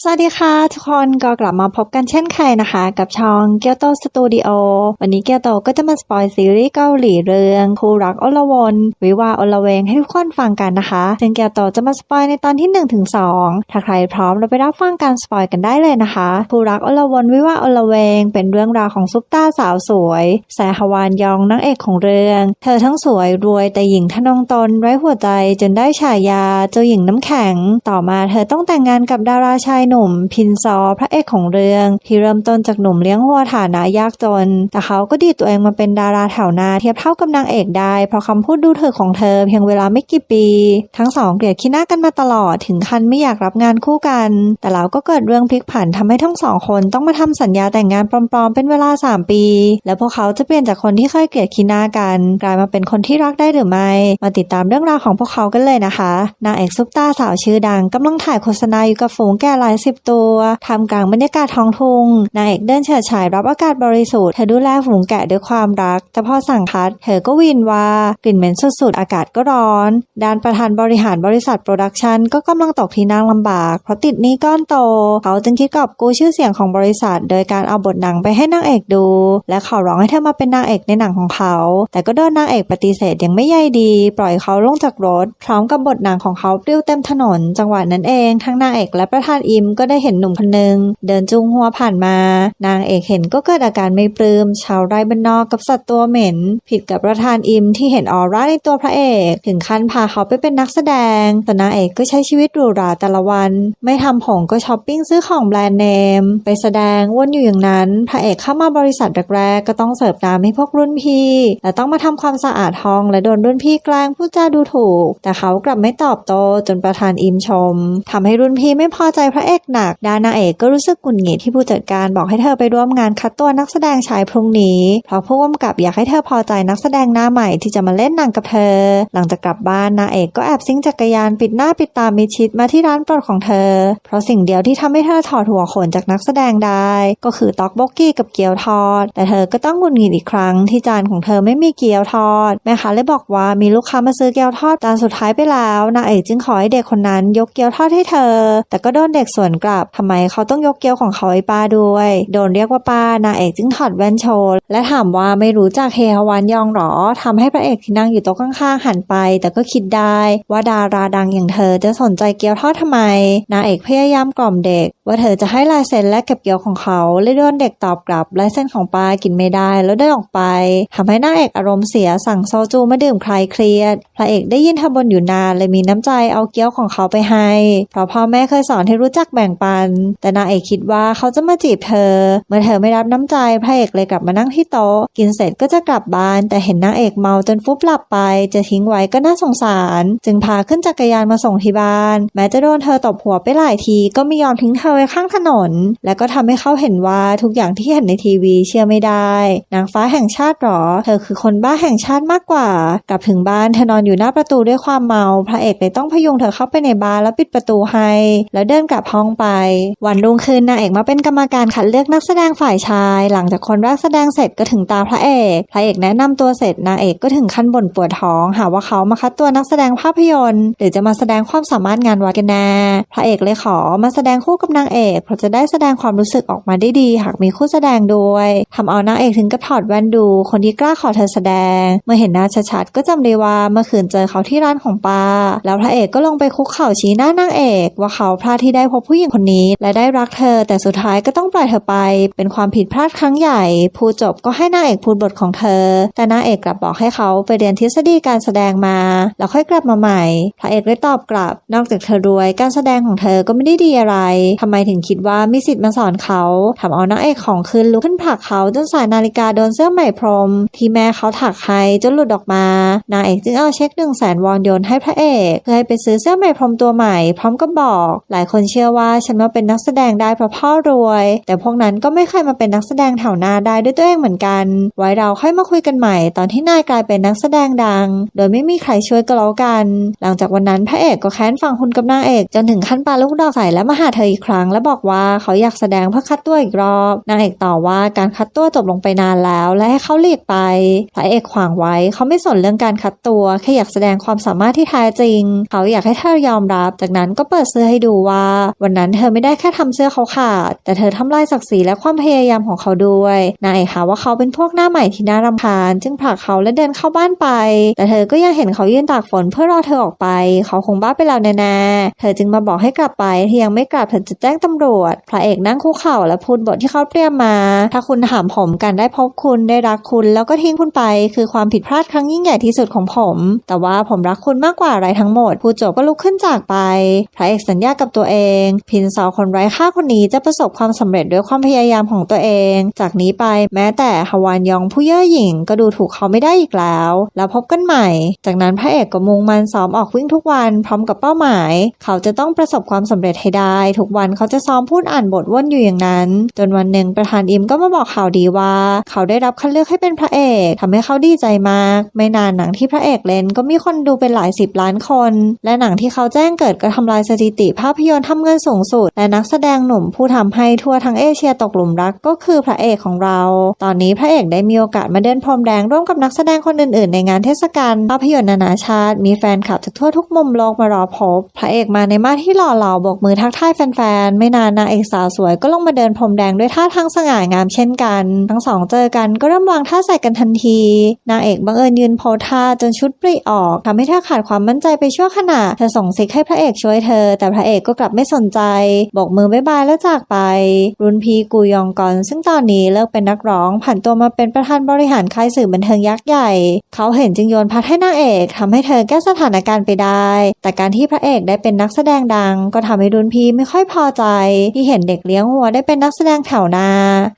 สวัสดีค่ะทุกคนก็กลับมาพบกันเช่นเคยนะคะ กับช่องเกียวโตสตูดิโอวันนี้เกียวโตก็จะมาสปอยซีรีส์เกาหลีเรื่องคู่รักอลวนวิวาอลเวงให้ทุกคนฟังกันนะคะซึ่งเกียวโตจะมาสปอยในตอนที่1นถึงสถ้าใครพร้อมเราไปรับฟังการสปอยกันได้เลยนะคะคู่รักอลวนวิวาอลเวง เป็นเรื่องราวของซุปตาสาวสวยแสฮวานยองนางเอกของเรื่อง เธอทั้งสวยรวยแต่หญิงทนงตนไร้หัวใจจนได้ฉายาเจ้าหญิงน้ำแข็ง ต่อมาเธอต้องแต่งงานกับดาราชายหนุ่ม พินซอพระเอกของเรื่อง ที่เริ่มต้นจากหนุ่มเลี้ยงวัวฐานะยากจน แต่เขาก็ดีตัวเองมาเป็นดาราแถวหน้าเทียบเท่ากับนางเอกได้ เพราะคำพูดดูเธอของเธอเพียงเวลาไม่กี่ปี ทั้งสองเกลียดขี้หน้ากันมาตลอดถึงขั้นไม่อยากรับงานคู่กัน แต่แล้วก็เกิดเรื่องพลิกผันทำให้ทั้งสองคนต้องมาทำสัญญาแต่งงานปลอมๆเป็นเวลา 3 ปี แล้วพวกเขาจะเปลี่ยนจากคนที่เคยเกลียดขี้หน้ากัน กลายมาเป็นคนที่รักได้หรือไม่ มาติดตามเรื่องราวของพวกเขากันเลยนะคะ นางเอกซุปตาสาวชื่อดังกำลังถ่ายโฆษณาอยู่กับฝูงแก่หลายสิบตัวทำกลางบรรยากาศท้องทุ่งนางเอกเดินเฉิดฉายรับอากาศบริสุทธิ์เธอดูแลฝูงแกะด้วยความรัก แต่พอสั่งคัด เธอก็วินว่ากลิ่นเหม็นสุดๆ อากาศก็ร้อน ด้านประธานบริหารบริษัทโปรดักชันก็กำลังตกที่นั่งลำบาก เพราะติดหนี้ก้อนโต เขาจึงคิดกอบกู้ชื่อเสียงของบริษัท โดยการเอาบทหนังไปให้นางเอกดู และขอร้องให้เธอมาเป็นนางเอกในหนังของเขา แต่ก็โดนนางเอกปฏิเสธยังไม่ใยดี ปล่อยเขาลงจากรถ พร้อมกับบทหนังของเขาปลิวเต็มถนน จังหวะนั้นเองทั้งนางเอกและประธานอิมก็ได้เห็นหนุ่มคนหนึ่งเดินจูงหัวผ่านมา นางเอกเห็นก็เกิดอาการไม่ปลื้มชาวไร่บ้านนอกกับสัตว์ตัวเหม็น ผิดกับประธานอิมที่เห็นออร่าในตัวพระเอก ถึงขั้นพาเขาไปเป็นนักแสดง แต่นางเอกก็ใช้ชีวิตหรูหราแต่ละวัน ไม่ทำผงก็ช้อปปิ้งซื้อของแบรนด์เนม ไปแสดงวนอยู่อย่างนั้น พระเอกเข้ามาบริษัทแรกๆก็ต้องเสิร์ฟน้ำให้พวกรุ่นพี่และต้องมาทำความสะอาดห้องและโดนรุ่นพี่แกล้งพูดจาดูถูก แต่เขากลับไม่ตอบโต้จนประธานอิมชมทำให้รุ่นพี่ไม่พอใจพระเอกหนักด้านนางเอกก็รู้สึกหงุดหงิดที่ผู้จัดการบอกให้เธอไปร่วมงานคัดตัวนักแสดงชายพรุ่งนี้ เพราะผู้กำกับอยากให้เธอพอใจนักแสดงหน้าใหม่ที่จะมาเล่นหนังกับเธอ หลังจากกลับบ้านนางเอกก็แอบซิ่งจักรยานปิดหน้าปิดตามิชิดมาที่ร้านโปรดของเธอ เพราะสิ่งเดียวที่ทำให้เธอถอดหัวขนจากนักแสดงได้ ก็คือต็อกโบกี้กับเกี๊ยวทอด แต่เธอก็ต้องหงุดหงิดอีกครั้งที่จานของเธอไม่มีเกี๊ยวทอดแม่ค้าเลยบอกว่ามีลูกค้ามาซื้อเกี๊ยวทอดจานสุดท้ายไปแล้วนางเอกจึงขอให้เด็กคนนั้นยกเกี๊ยวทอดให้เธอ แต่ก็โดนเด็กสวนกลับทำไมเขาต้องยกเกี๊ยวของเขาให้ป้าด้วย โดนเรียกว่าป้านางเอกจึงถอดแว่นโชว์และถามว่าไม่รู้จักเฮฮวานยองหรอทำให้พระเอกที่นั่งอยู่โต๊ะข้างๆหันไป แต่ก็คิดได้ว่าดาราดังอย่างเธอจะสนใจเกี๊ยวทอดทำไม นางเอกพยายามกล่อมเด็ก ว่าเธอจะให้ลายเซ็นและเก็บเกี๊ยวของเขาเลยโดนเด็กตอบกลับลายเซ็นของป้ากินไม่ได้แล้วได้ออกไปทำให้นางเอกอารมณ์เสียสั่งโซจูมาดื่มคลายเครียด พระเอกได้ยินเธอบ่นอยู่นานเลยมีน้ำใจเอาเกี๊ยวของเขาไปให้ เพราะพ่อแม่เคยสอนให้รู้จักแบ่งปัน แต่นางเอกคิดว่าเขาจะมาจีบเธอ เมื่อเธอไม่รับน้ำใจพระเอกเลยกลับมานั่งที่โต๊ะกินเสร็จก็จะกลับบ้าน แต่เห็นนางเอกเมาจนฟุบหลับไป จะทิ้งไว้ก็น่าสงสาร จึงพาขึ้นจักรยานมาส่งที่บ้าน แม้จะโดนเธอตบหัวไปหลายทีก็ไม่ยอมทิ้งเธอไว้ข้างถนน และก็ทำให้เขาเห็นว่าทุกอย่างที่เห็นในทีวีเชื่อไม่ได้ นางฟ้าแห่งชาติหรอ เธอคือคนบ้าแห่งชาติมากกว่า กลับถึงบ้านเธอนอนอยู่หน้าประตูด้วยความเมา พระเอกเลยต้องพยุงเธอเข้าไปในบ้านแล้วปิดประตูให้ แล้วเดินกลับห้องไป วันรุ่งขึ้นนางเอกมาเป็นกรรมการคัดเลือกนักแสดงฝ่ายชาย หลังจากคนแรกแสดงเสร็จก็ถึงตาพระเอก พระเอกแนะนำตัวเสร็จนางเอกก็ถึงขั้นบ่นปวดท้อง หาว่าเขามาคัดตัวนักแสดงภาพยนตร์ หรือจะมาแสดงความสามารถงานวัดกันแน่พระเอกเลยขอมาแสดงคู่กับนางเอกเพราะจะได้แสดงความรู้สึกออกมาได้ดี หากมีคู่แสดงด้วยทำเอานางเอกถึงกับถอดแว่นดู คนที่กล้าขอเธอแสดง เมื่อเห็นหน้าชัดๆก็จำได้ว่าเมื่อคืนเจอเขาที่ร้านของป้าแล้วพระเอกก็ลงไปคุกเข่าชี้หน้านางเอก ว่าเขาพลาดที่ได้พบผู้หญิงคนนี้และได้รักเธอ แต่สุดท้ายก็ต้องปล่อยเธอไป เป็นความผิดพลาดครั้งใหญ่พูดจบก็ให้นางเอกพูดบทของเธอ แต่นางเอกกลับบอกให้เขาไปเรียนทฤษฎีการแสดงมา แล้วค่อยกลับมาใหม่พระเอกเลยตอบกลับ นอกจากเธอรวยการแสดงของเธอก็ไม่ได้ดีอะไรทำไมถึงคิดว่ามีสิทธิ์มาสอนเขาทำเอานางเอกของคืนลุกขึ้นผลักเขาจนสายนาฬิกาโดนเสื้อใหม่พรม ที่แม่เขาถักให้จนหลุดออกมานางเอกจึงเอาเช็คหนึ่งแสนวอนโยนให้พระเอกเพื่อให้ไปซื้อเสื้อใหม่พรมตัวใหม่ พร้อมกับบอก หลายคนเชื่อว่าฉันมาเป็นนักแสดงได้เพราะพ่อรวย แต่พวกนั้นก็ไม่เคยมาเป็นนักแสดงแถวหน้าได้ด้วยตัวเองเหมือนกัน ไว้เราค่อยมาคุยกันใหม่ ตอนที่นายกลายเป็นนักแสดงดัง โดยไม่มีใครช่วยก็แล้วกัน หลังจากวันนั้นพระเอกก็แค้นฟังคุณกับนางเอกจนถึงขั้นปาลูกดอกใส่และมาหาเธออีกครั้ง และบอกว่าเขาอยากแสดงเพื่อคัดตัวอีกรอบนางเอกต่อว่าการคัดตัวจบลงไปนานแล้ว และให้เขาหลีกไปพระเอกขวางไว้เขาไม่สนเรื่องการคัดตัวแค่อยากแสดงความสามารถที่แท้จริง เขาอยากให้เธอยอมรับ จากนั้นก็เปิดเสื้อให้ดูว่าวันนั้นเธอไม่ได้แค่ทำเสื้อเขาขาด แต่เธอทำลายศักดิ์ศรีและความพยายามของเขาด้วยนางเอกหาว่าเขาเป็นพวกหน้าใหม่ที่น่ารำคาญ จึงผลักเขาและเดินเข้าบ้านไป แต่เธอก็ยังเห็นเขายืนตากฝนเพื่อรอเธอออกไป เขาคงบ้าไปแล้วแน่ๆเธอจึงมาบอกให้กลับไปที่ยังไม่กลับเธอจะแจ้งตำรวจ พระเอกนั่งคุกเข่าและพูดบทที่เขาเตรียมมา ถ้าคุณถามผมการได้พบคุณได้รักคุณแล้วก็ทิ้งคุณไป คือความผิดพลาดครั้งยิ่งใหญ่ที่สุดของผม แต่ว่าผมรักคุณมากกว่าอะไรทั้งหมดผู้จบก็ลุกขึ้นจากไป พระเอกสัญญากับตัวเองพินซอคนไร้ค่าคนนี้จะประสบความสำเร็จด้วยความพยายามของตัวเอง จากนี้ไปแม้แต่ฮวานยองผู้เย่อหยิ่งก็ดูถูกเขาไม่ได้อีกแล้ว แล้วพบกันใหม่ จากนั้นพระเอกก็มุ่งมันซ้อมออกวิ่งทุกวันพร้อมกับเป้าหมาย เขาจะต้องประสบความสำเร็จให้ได้ ทุกวันเขาจะซ้อมพูดอ่านบทว่นอยู่อย่างนั้น จนวันหนึ่งประธานอิมก็มาบอกข่าวดีว่า เขาได้รับคัดเลือกให้เป็นพระเอกทำให้เขาดีใจมาก ไม่นานหนังที่พระเอกเล่นก็มีคนดูเป็นหลายสิบล้านคน และหนังที่เขาแจ้งเกิดก็ทำลายสถิติภาพยนตร์ทำเงินสูงสุด และนักแสดงหนุ่มผู้ทำให้ทั่วทั้งเอเชียตกหลุมรักก็คือพระเอกของเรา ตอนนี้พระเอกได้มีโอกาสมาเดินพรมแดงร่วมกับนักแสดงคนอื่นๆ ในงานเทศกาลภาพยนตร์นานาชาติ มีแฟนคลับจากทั่วทุกมุมโลกมารอพบ พระเอกมาในมาที่หล่อเหลาโบกมือทักทายแฟนๆ ไม่นานนางเอกสาวสวยก็ลงมาเดินพรมแดงด้วยท่าทางสง่างามเช่นกัน ทั้งสองเจอกันก็เริ่มวางท่าใส่กันทันที นางเอกบังเอิญยืนโพท่าจนชุดปริออกทำให้เธอขาดความมั่นใจไปชั่วขณะ เธอส่งซิกให้พระเอกช่วยเธอ แต่พระเอกก็กลับไม่สนใจโบกมือบ๊ายบายแล้วจากไป รุ่นพีกูยองกอน ซึ่งตอนนี้เลิกเป็นนักร้อง ผันตัวมาเป็นประธานบริหารค่ายสื่อบันเทิงยักษ์ใหญ่ เขาเห็นจึงโยนพัดให้นางเอกทำให้เธอแก้สถานการณ์ไปได้ แต่การที่พระเอกได้เป็นนักแสดงดัง ก็ทำให้รุ่นพี่ไม่ค่อยพอใจ ที่เห็นเด็กเลี้ยงวัวได้เป็นนักแสดงแถวหน้า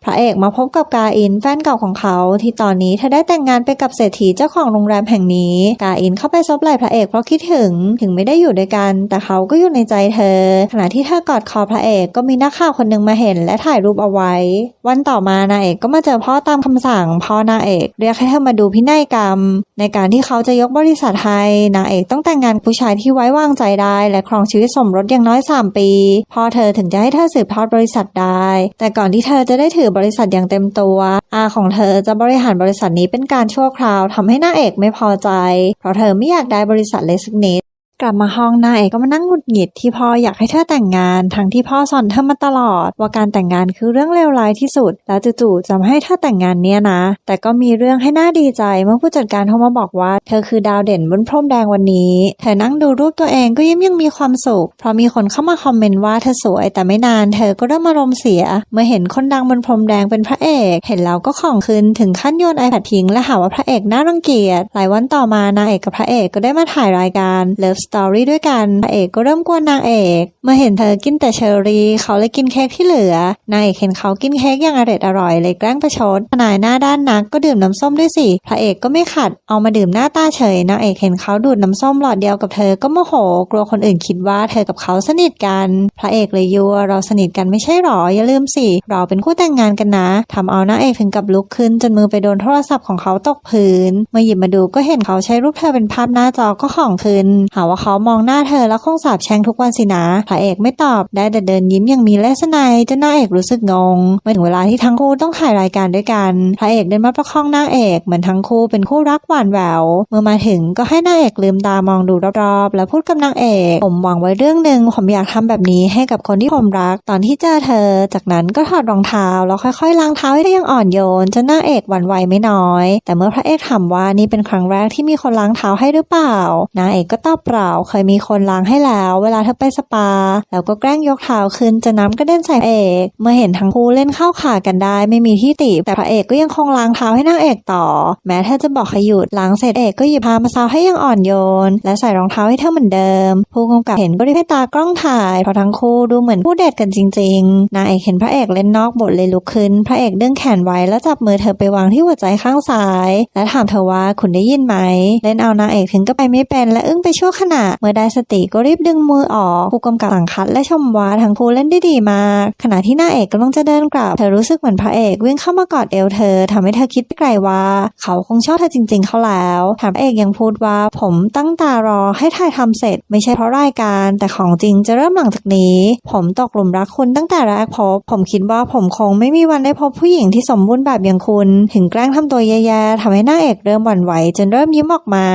พระเอกมาพบกับกาอินแฟนเก่าของเขา ที่ตอนนี้เธอได้แต่งงานไปกับเศรษฐีเจ้าของโรงแรมแห่งนี้ กาอินเข้าไปซบไหล่พระเอกเพราะคิดถึง ถึงไม่ได้อยู่ด้วยกัน แต่เขาก็อยู่ในใจเธอ ขณะที่เธอกอดคอพระเอกก็มีนักข่าวคนหนึ่งมาเห็นและถ่ายรูปเอาไว้ วันต่อมานางเอกก็มาเจอพ่อตามคำสั่งพ่อนางเอกเรียกให้เธอมาดูพินัยกรรม ในการที่เขาจะยกบริษัทให้นางเอกต้องแต่งงานกับผู้ชายที่ไว้วางใจได้ และครองชีวิตสมรสอย่างน้อย 3 ปีพ่อเธอถึงจะให้เธอสืบทอดบริษัทได้ แต่ก่อนที่เธอจะได้ถือบริษัทอย่างเต็มตัวอาของเธอจะบริหารบริษัทนี้เป็นการชั่วคราวทำให้นางเอกไม่พอใจ เพราะเธอไม่อยากได้บริษัทเลยสักนิด กลับมาห้องนายเอกก็มานั่งหงุดหงิดที่พ่ออยากให้เธอแต่งงาน ทั้งที่พ่อสอนเธอมาตลอด ว่าการแต่งงานคือเรื่องเลวร้ายที่สุด แล้วจู่ๆจะมาให้เธอแต่งงานเนี่ยนะ แต่ก็มีเรื่องให้หน่าดีใจเมื่อผู้จัดการโทรมาบอกว่า เธอคือดาวเด่นบนพรมแดงวันนี้ เธอนั่งดูรูปตัวเองก็ยิ้มยังมีความสุข เพราะมีคนเข้ามาคอมเมนต์ว่าเธอสวย แต่ไม่นานเธอก็เริ่มอารมณ์เสีย เมื่อเห็นคนดังบนพรมแดงเป็นพระเอก เห็นแล้วก็ของคืนถึงขั้นโยนไอแพดทิ้งและหาว่าพระเอกน่ารังเกียจ หลายวันต่อมานางเอกกับพระเอกก็ได้มาถ่ายรายการ Love Story ด้วยกันพระเอกก็เริ่มกวนนางเอกเมื่อเห็นเธอกินแต่เชอร์รี่เขาเลยกินเค้กที่เหลือนางเอกเห็นเขากินเค้กอย่างอร่อยอร่อยเลยแกล้งประชดทนายหน้าด้านนักก็ดื่มน้ำส้มด้วยสิพระเอกก็ไม่ขัดเอามาดื่มหน้าตาเฉยนางเอกเห็นเขาดูดน้ำส้มหลอดเดียวกับเธอก็โมโห กลัวคนอื่นคิดว่าเธอกับเขาสนิทกัน พระเอกเลยยัวเราสนิทกันไม่ใช่หรออย่าลืมสิเราเป็นคู่แต่งงานกันนะทำเอานางเอกถึงกับลุกขึ้นจนมือไปโดนโทรศัพท์ของเขาตกพื้นเมื่อหยิบมาดูก็เห็นเขาใช้รูปเธอเป็นภาพหน้าจอก็ของคืนหาว่าเขามองหน้าเธอแล้วคงสาบแช่งทุกวันสินะพระเอกไม่ตอบได้แต่เดินยิ้มอย่างมีเลสไนยจนนางเอกรู้สึกงงเมื่อถึงเวลาที่ทั้งคู่ต้องถ่ายรายการด้วยกันพระเอกเดินมาประคองนางเอกเหมือนทั้งคู่เป็นคู่รักหวานแหววเมื่อมาถึงก็ให้นางเอกลืมตามองดูรอบๆ แล้วพูดกับนางเอกผมหวังไว้เรื่องหนึ่งผมอยากทำแบบนี้ให้กับคนที่ผมรัก ตอนที่เจอเธอ จากนั้นก็ถอดรองเท้าแล้วค่อยๆล้างเท้าให้ได้อยังอ่อนโยนจนนางเอกหวั่นไหวไม่น้อย แต่เมื่อพระเอกถามว่านี่เป็นครั้งแรกที่มีคนล้างเท้าให้หรือเปล่านางเอกก็ตอบเปล่าเคยมีคนล้างให้แล้ว เวลาเธอไปสปา แล้วก็แกล้งยกเท้าขึ้นจะน้ำกระเด็นใส่เอก เมื่อเห็นทั้งคู่เล่นเข้าขากันได้ ไม่มีที่ติแต่พระเอกก็ยังคงล้างเท้าให้นางเอกต่อ แม้เธอจะบอกให้หยุดล้างเสร็จเอกก็หยิบพามาซาวให้ยังอ่อนโยน และใส่รองเท้าให้เธอเหมือนเดิม ผู้กำกับเห็นก็รีบให้ตากล้องถ่ายเพราะทั้งคู่ดูเหมือนผู้เดทกันจริง ๆ นางเอกเห็นพระเอกเล่นนอกบทเลยลุกขึ้น พระเอกดึงแขนไว้แล้วจับมือเธอไปวางที่หัวใจข้างซ้าย และถามเธอว่าคุณได้ยินไหม เล่นเอานางเอกถึงก็ไปไม่เป็นและอึ้งไปชั่วขณะเมื่อได้สติก็รีบดึงมือออก ผู้กำกับสังคัดและชมว่าทั้งคู่เล่นได้ดีมาก ขณะที่น้าเอกกำลังจะเดินกลับ เธอรู้สึกเหมือนพระเอกวิ่งเข้ามากอดเอวเธอทำให้เธอคิดไปไกลว่า เขาคงชอบเธอจริง ๆ เขาแล้วแถมพระเอกยังพูดว่าผมตั้งตารอให้ถ่ายทำเสร็จ ไม่ใช่เพราะรายการ แต่ของจริงจะเริ่มหลังจากนี้ ผมตกหลุมรักคุณตั้งแต่แรกพบ ผมคิดว่าผมคงไม่มีวันได้พบผู้หญิงที่สมบูรณ์แบบอย่างคุณ ถึงแกล้งทำตัวแย่ๆทำให้น้าเอกเริ่มหวั่นไหวจนเริ่มยิ้มออกมา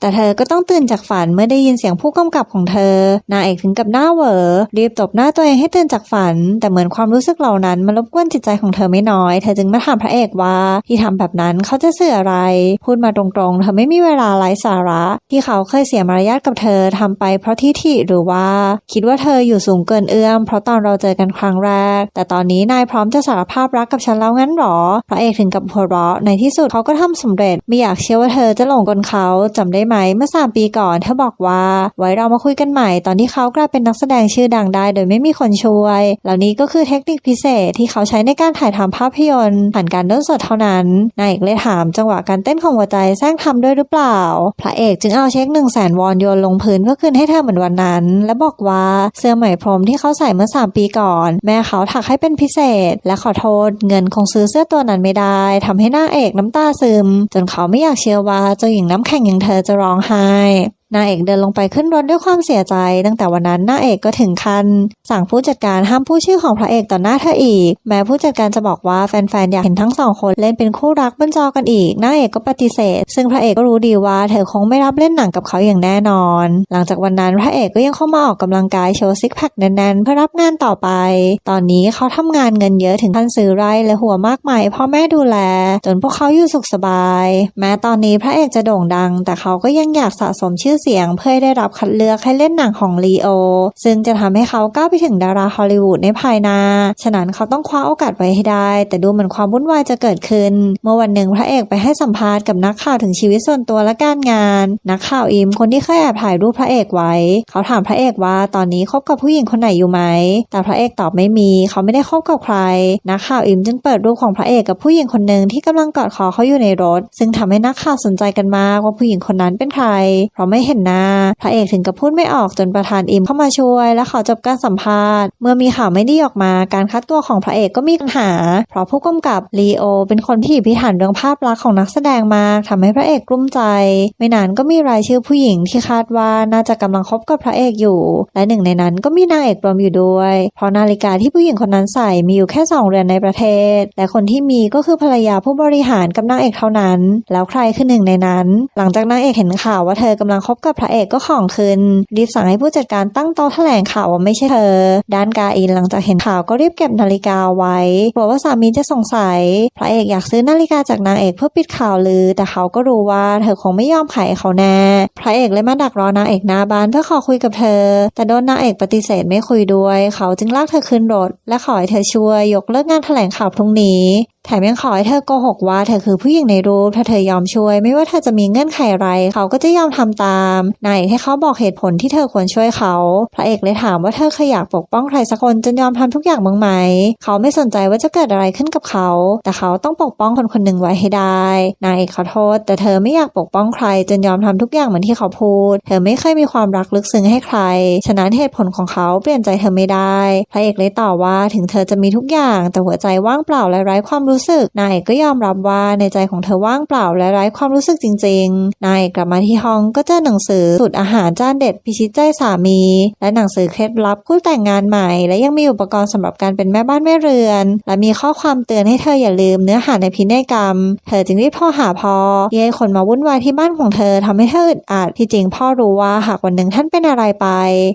แต่เธอก็ต้องตื่นจากฝันเมื่อได้ยินเสียงผู้กำกับของเธอนางเอกถึงกับหน้าเหวอรีบตบหน้าตัวเองให้ตื่นจากฝัน แต่เหมือนความรู้สึกเหล่านั้นมันรบกวนจิตใจของเธอไม่น้อย เธอจึงมาถามพระเอกว่าที่ทำแบบนั้นเขาจะเสื่ออะไร พูดมาตรงๆ เธอไม่มีเวลาไร้สาระ ที่เขาเคยเสียมารยาทกับเธอทำไปเพราะทิฐิหรือว่า คิดว่าเธออยู่สูงเกินเอื้อม เพราะตอนเราเจอกันครั้งแรก แต่ตอนนี้นายพร้อมจะสารภาพรักกับฉันแล้วงั้นหรอ พระเอกถึงกับหัวเราะในที่สุดเขาก็ทำสำเร็จ ไม่อยากเชื่อว่าเธอจะหลงกลเขาจำได้ไหมเมื่อสามปีก่อนเธอบอกว่าไว้เรามาคุยกันใหม่ตอนที่เขากลายเป็นนักแสดงชื่อดังได้ โดยไม่มีคนช่วย เหล่านี้ก็คือเทคนิคพิเศษที่เขาใช้ในการถ่ายทำภาพยนตร์ผ่านการเต้นสดเท่านั้น นายเอกเลยถามจังหวะการเต้นของหัวใจแซงทำด้วยหรือเปล่า พระเอกจึงเอาเช็คหนึ่งแสนวอนโยนลงพื้นเพื่อคืนให้เธอเหมือนวันนั้น และบอกว่าเสื้อไหมพรมที่เขาใส่เมื่อ 3 ปีก่อน แม่เขาถักให้เป็นพิเศษ และขอโทษเงินคงซื้อเสื้อตัวนั้นไม่ได้ทำให้นางเอกน้ำตาซึม จนเขาไม่อยากเชื่อว่าเจ้าหญิงน้ำแข็งอย่างเธอจะร้องไห้ นางเอกเดินลงไปขึ้นรถด้วยความเสียใจ ตั้งแต่วันนั้นนางเอกก็ถึงขั้นสั่งผู้จัดการห้ามพูดชื่อของพระเอกต่อหน้าเธออีก แม้ผู้จัดการจะบอกว่าแฟนๆอยากเห็นทั้งสองคนเล่นเป็นคู่รักบนจอกันอีกนางเอกก็ปฏิเสธ ซึ่งพระเอกก็รู้ดีว่าเธอคงไม่รับเล่นหนังกับเขาอย่างแน่นอน หลังจากวันนั้นพระเอกก็ยังเข้ามาออกกำลังกายโชว์ซิกแพคแน่นๆเพื่อรับงานต่อไป ตอนนี้เขาทำงานเงินเยอะถึงขั้นซื้อไร่และหัวมากมายพ่อแม่ดูแล จนพวกเขาอยู่สุขสบาย แม้ตอนนี้พระเอกจะโด่งดัง แต่เขาก็ยังอยากสะสมชื่อเสียงเพื่อได้รับคัดเลือกให้เล่นหนังของลีโอซึ่งจะทำให้เขาก้าวไปถึงดาราฮอลลีวูดในภายหน้า ฉะนั้นเขาต้องคว้าโอกาสไว้ให้ได้ แต่ดูเหมือนความวุ่นวายจะเกิดขึ้น เมื่อวันหนึ่งพระเอกไปให้สัมภาษณ์กับนักข่าวถึงชีวิตส่วนตัวและการงาน นักข่าวอิมคนที่เคยแอบถ่ายรูปพระเอกไว้ เขาถามพระเอกว่าตอนนี้คบกับผู้หญิงคนไหนอยู่ไหม แต่พระเอกตอบไม่มี เขาไม่ได้คบกับใคร นักข่าวอิมจึงเปิดรูปของพระเอกกับผู้หญิงคนหนึ่งที่กำลังกอดคอเขาอยู่ในรถ ซึ่งทำให้นักข่าวสนใจกันมากว่าผู้หญิงคนนั้นเป็นใคร เพราะไม่เห็นหน้า พระเอกถึงกับพูดไม่ออกจนประธานอิมเข้ามาช่วย และขอจบการสัมภาษณ์ เมื่อมีข่าวไม่ดีออกมาการคัดตัวของพระเอกก็มีปัญหา เพราะผู้กำกับลีโอเป็นคนที่พิถันเรื่องภาพลักษณ์ของนักแสดงมากทำให้พระเอกกลุ้มใจ ไม่นานก็มีรายชื่อผู้หญิงที่คาดว่าน่าจะกำลังคบกับพระเอกอยู่ และหนึ่งในนั้นก็มีนางเอกรวมอยู่ด้วย เพราะนาฬิกาที่ผู้หญิงคนนั้นใส่มีอยู่แค่สองเรือนในประเทศ และคนที่มีก็คือภรรยาผู้บริหารกับนางเอกเท่านั้น แล้วใครคือหนึ่งในนั้น หลังจากนางเอกเห็นข่าวว่าเธอกำลังคบกับพระเอกก็ของขึ้นรีบสั่งให้ผู้จัดการตั้งโต๊ะแถลงข่าวว่าไม่ใช่เธอ ด้านกาอินหลังจากเห็นข่าวก็รีบเก็บนาฬิกาไว้กลัวว่าสามีจะสงสัย พระเอกอยากซื้อนาฬิกาจากนางเอกเพื่อปิดข่าวลือ แต่เขาก็รู้ว่าเธอคงไม่ยอมขายเขาแน่ พระเอกเลยมาดักรอนางเอกหน้าบ้านเพื่อขอคุยกับเธอ แต่โดนนางเอกปฏิเสธไม่คุยด้วย เขาจึงลากเธอขึ้นรถและขอให้เธอช่วยยกเลิกงานแถลงข่าวพรุ่งนี้แถมยังขอให้เธอโกหกว่าเธอคือผู้หญิงในรูป ถ้าเธอยอมช่วย ไม่ว่าเธอจะมีเงื่อนไขอะไรเขาก็จะยอมทำตามนายเอกให้เขาบอกเหตุผลที่เธอควรช่วยเขา พระเอกเลยถามว่าเธอเคยอยากปกป้องใครสักคนจนยอมทำทุกอย่างบ้างไหม เขาไม่สนใจว่าจะเกิดอะไรขึ้นกับเขา แต่เขาต้องปกป้องคนคนหนึ่งไว้ให้ได้นายเอกขอโทษ แต่เธอไม่อยากปกป้องใครจนยอมทำทุกอย่างเหมือนที่เขาพูด เธอไม่เคยมีความรักลึกซึ้งให้ใคร ฉะนั้นเหตุผลของเขาเปลี่ยนใจเธอไม่ได้ พระเอกเลยตอบว่าถึงเธอจะมีทุกอย่างแต่หัวใจว่างเปล่าและไร้ความรู้สึกนายก็ยอมรับว่าในใจของเธอว่างเปล่าและไร้ความรู้สึกจริง ๆ นายกลับมาที่ห้องก็เจอหนังสือสูตรอาหารจานเด็ดพิชิตใจสามี และหนังสือเคล็ดลับคู่แต่งงานใหม่ และยังมีอุปกรณ์สำหรับการเป็นแม่บ้านแม่เรือน และมีข้อความเตือนให้เธออย่าลืมเนื้อหาในพินัยกรรม เธอจึงรีบโทรหาพ่อเย้คนมาวุ่นวายที่บ้านของเธอทำให้เธออึดอัดที่จริงพ่อรู้ว่าหากวันหนึ่งท่านเป็นอะไรไป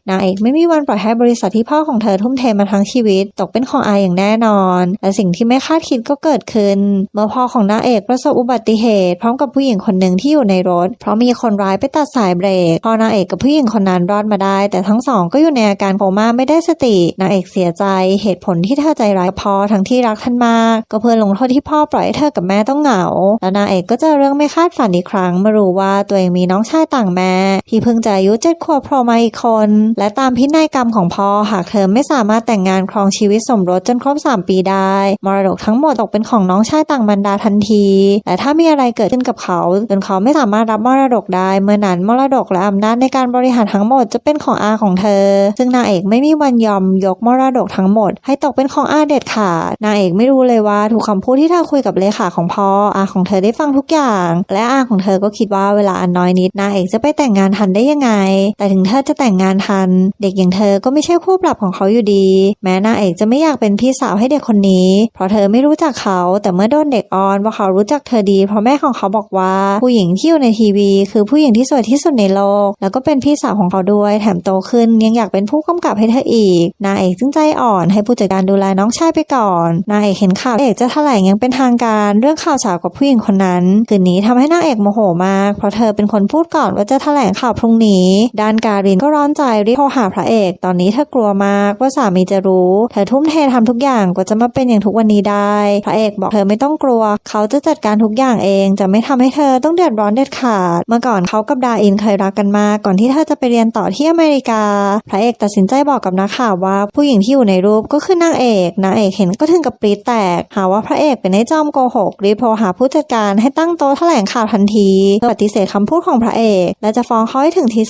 นางเอกไม่มีวันปล่อยให้บริษัทที่พ่อของเธอทุ่มเทมาทั้งชีวิต ตกเป็นของอายอย่างแน่นอน และสิ่งที่ไม่คาดคิดก็เกิดขึ้น เมื่อพ่อของนางเอกประสบอุบัติเหตุ พร้อมกับผู้หญิงคนหนึ่งที่อยู่ในรถ เพราะมีคนร้ายไปตัดสายเบรกพอนางเอกกับผู้หญิงคนนั้นรอดมาได้ แต่ทั้งสองก็อยู่ในอาการโคม่าไม่ได้สตินางเอกเสียใจเหตุผลที่เธอใจร้ายพ่อทั้งที่รักท่านมาก ก็เพื่อลงโทษที่พ่อปล่อยให้เธอกับแม่ต้องเหงา แล้วนางเอกก็เจอเรื่องไม่คาดฝันอีกครั้งมารู้ว่าตัวเองมีน้องชายต่างแม่ที่เพิ่งจะอายุเจ็ดขวบโผล่มาอีกคน และตามพินัยกรรมของพ่อหากเธอไม่สามารถแต่งงานครองชีวิตสมรสจนครบ3ปีได้ มรดกทั้งหมดตกเป็นของน้องชายต่างบรรดาทันที แต่ถ้ามีอะไรเกิดขึ้นกับเขาจนเขาไม่สามารถรับมรดกได้ เมื่อนั้นมรดกและอำนาจในการบริหารทั้งหมดจะเป็นของอาของเธอ ซึ่งนางเอกไม่มีวันยอมยกมรดกทั้งหมด ให้ตกเป็นของอาเด็ดขาดนางเอกไม่รู้เลยว่าถูกคำพูดที่เธอคุยกับเลขาของพ่ออาของเธอได้ฟังทุกอย่าง และอาของเธอก็คิดว่าเวลาอันน้อยนิดนางเอกจะไปแต่งงานทันได้ยังไง แต่ถึงเธอจะแต่งงานทัน เด็กอย่างเธอก็ไม่ใช่คู่ปรับของเขาอยู่ดี แม้นางเอกจะไม่อยากเป็นพี่สาวให้เด็กคนนี้ เพราะเธอไม่รู้จักเขา แต่เมื่อโดนเด็กออนว่าเขารู้จักเธอดี เพราะแม่ของเขาบอกว่าผู้หญิงที่อยู่ในทีวี คือผู้หญิงที่สวยที่สุดในโลก แล้วก็เป็นพี่สาวของเขาด้วย แถมโตขึ้นยังอยากเป็นผู้กำกับให้เธออีก นางเอกจึงใจอ่อนให้ผู้จัดการดูแลน้องชายไปก่อน นางเอกเห็นข่าวเอกจะแถลงยังเป็นทางการเรื่องข่าวเฉากับผู้หญิงคนนั้น คืนนี้ทำให้นางเอกโมโหมาก เพราะเธอเป็นคนพูดก่อนว่าจะแถลงข่าวพรุ่งนี้ ด้านการินก็ร้อนใจรีบโทรหาพระเอก ตอนนี้เธอกลัวมากว่าสามีจะรู้ เธอทุ่มเททำทุกอย่างกว่าจะมาเป็นอย่างทุกวันนี้ได้พระเอกบอกเธอไม่ต้องกลัว เขาจะจัดการทุกอย่างเอง จะไม่ทำให้เธอต้องเดือดร้อนเด็ดขาด เมื่อก่อนเขากับดาอินเคยรักกันมากก่อนที่เธอจะไปเรียนต่อที่อเมริกา พระเอกตัดสินใจบอกกับนักข่าวว่า ผู้หญิงที่อยู่ในรูปก็คือนางเอกนางเอกเห็นก็ถึงกับปรีดแตก หาว่าพระเอกเป็นไอ้จอมโกหกรีบโทรหาผู้จัดการให้ตั้งโต๊ะแถลงข่าวทันทีเพื่อปฏิเสธคำพูดของพระเอก และจะฟ้องเขาให้ถึงที่